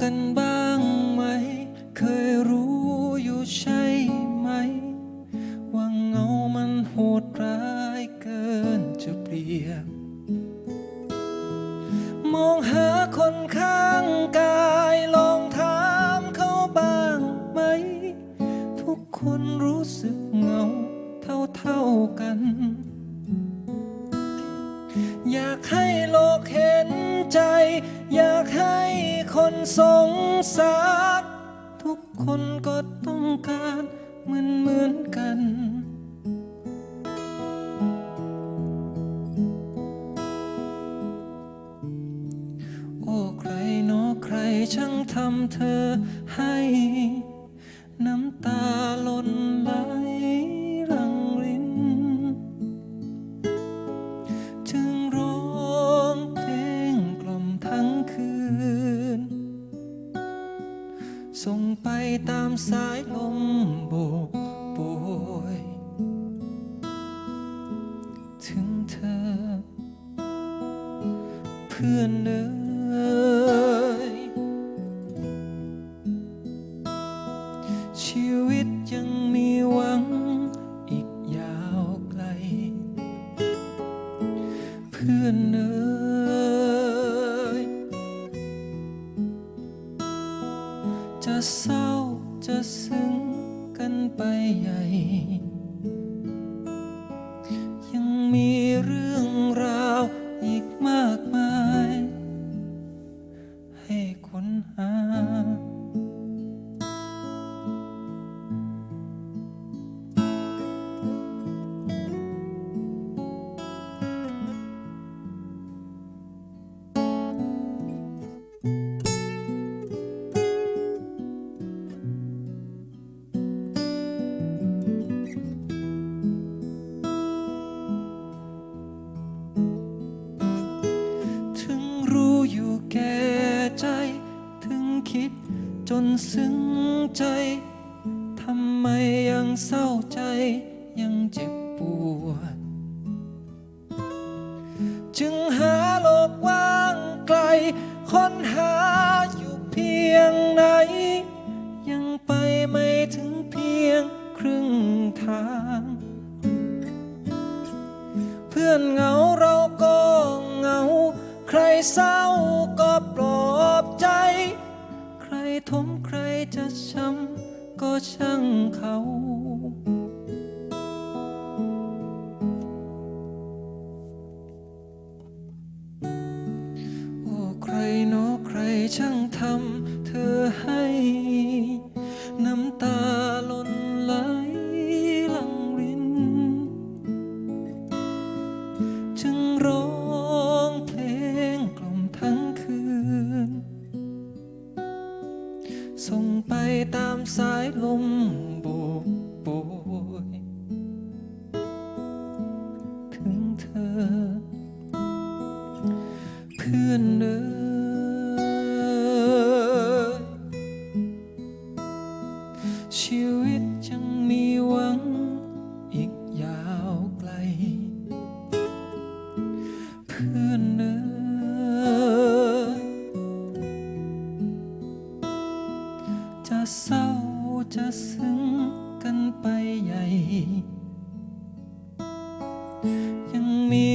กันบ้างไหม เคยรู้อยู่ใช่ไหม ว่าเงามันโหดร้ายเกินจะเปรียบ มองหาคนข้างกายลองถามเขาบ้างไหม ทุกคนรู้สึกเงาเท่าเท่ากัน อยากให้โลกเห็นใจ อยากให้คนสงสาร ทุกคนก็ต้องการเหมือนเหมือนกัน โอ้ใครนาะใครช่างทำเธอให้ น้ำตาล้น ส่งไปตามสายลมโบกโบย ถึงเธอ เพื่อนเอ่ยชีวิตยังมีหวังอีกยาวไกล เพื่อนเอ่ จะเศร้าจะซึ้งกันไปใหญ่ ยังมีเรื่องราวอีกมากมาย ให้ค้นหา คิดจนซึ้งใจ ทำไมยังเศร้าใจยังเจ็บปวด จึงหาโลกว้างไกล ค้นหาอยู่เพียงไหน ยังไปไม่ถึงเพียงครึ่งทาง เพื่อนเหงาเราก็เหงา ใครเศร้าก็ปลอบ มใครจะช้ำก็ช่างเขา โอ้ใครเนใครช่างทำเธอให้ ส่งไปตามสายลมโบกโบยถึงเธอ เพื่อนเอ่ยชีวิตยังมีหวัง ยังมี